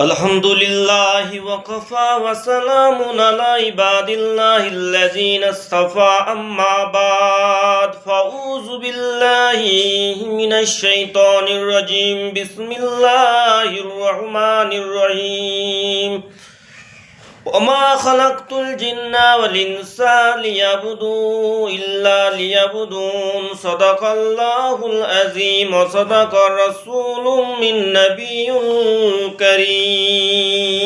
الحمد لله وكفى وسلام على عباد الله الذين اصطفى. أما بعد فأعوذ بالله من الشيطان الرجيم. بسم الله الرحمن الرحيم. وما خلقت الجن والإنس ليعبدوا إلا ليعبدون صدق الله العظيم وصدق الرسول من نبي كريم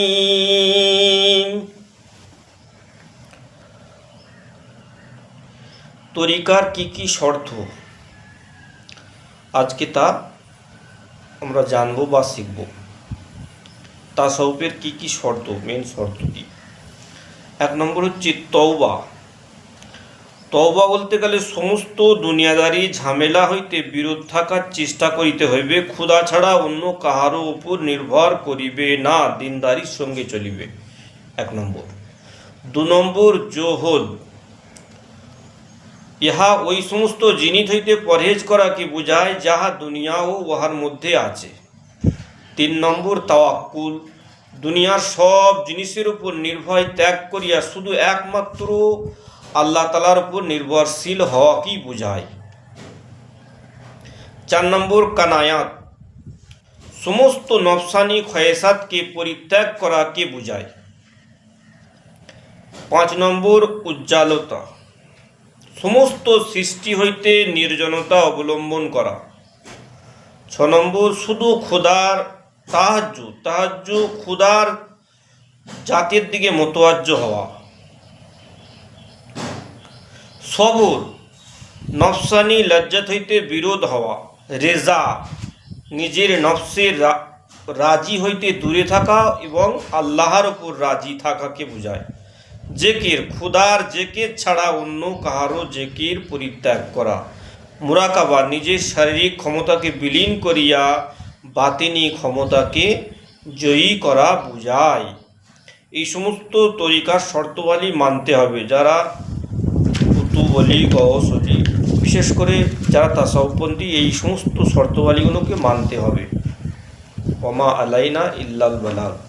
তরিকার কি কি শর্ত আজকে তা আমরা জানবো বা শিখবো তাসাউফের কি কি শর্ত মেন শর্ত কি এক নম্বর হচ্ছে তওবা। তওবা বলতে গেলে সমস্ত দুনিয়াদারি ঝামেলা হইতে বিরোধ থাকার চেষ্টা করিতে হইবে, ক্ষুধা ছাড়া অন্য কাহারও উপর নির্ভর করিবে না, দিনদারির সঙ্গে চলিবে। এক নম্বর। দু নম্বর জোহদ ইহা ওই সমস্ত জিনিস হইতে পরহেজ করাকে বোঝায়, যাহা দুনিয়া ও উহার মধ্যে আছে। তিন নম্বর তাওয়াক্কুল। দুনিয়ার সব জিনিসের উপর নির্ভয় ত্যাগ করিয়া শুধু একমাত্র আল্লাহ তালার উপর নির্ভরশীল হওয়াকেই বোঝায়। চার নম্বর, কানায়াত। সমস্ত নফসানি খয়েসাতকে পরিত্যাগ করাকে বোঝায়। পাঁচ নম্বর, উজ্জ্বালতা। সমস্ত সৃষ্টি হইতে নির্জনতা অবলম্বন করা। ছ নম্বর, শুধু খোদার তাহাজ্জু তাহাজ্জু খুদার জাতির দিকে মোতওয়াজ্জ হওয়া। সবর, নফসানি লজ্জাত হইতে বিরোধ হওয়া। রেজা, নিজের নফসের রাজি হইতে দূরে থাকা এবং আল্লাহর ওপর রাজি থাকাকে বোঝায়। জেকের খুদার জেকের ছাড়া অন্য কাহারও জেকের পরিত্যাগ করা। মুরাকাবা, নিজের শারীরিক ক্ষমতাকে বিলীন করিয়া বাতিনি ক্ষমতাকে জয়ী করা বোঝায়। এই সমস্ত তরিকার শর্তবালি মানতে হবে যারা কুতুবলি গহসলি বিশেষ করে যারা তাসাউপন্থী, এই সমস্ত শর্তবালিগুলোকে মানতে হবে। অমা আলাইনা ইল্লাল বালাগ।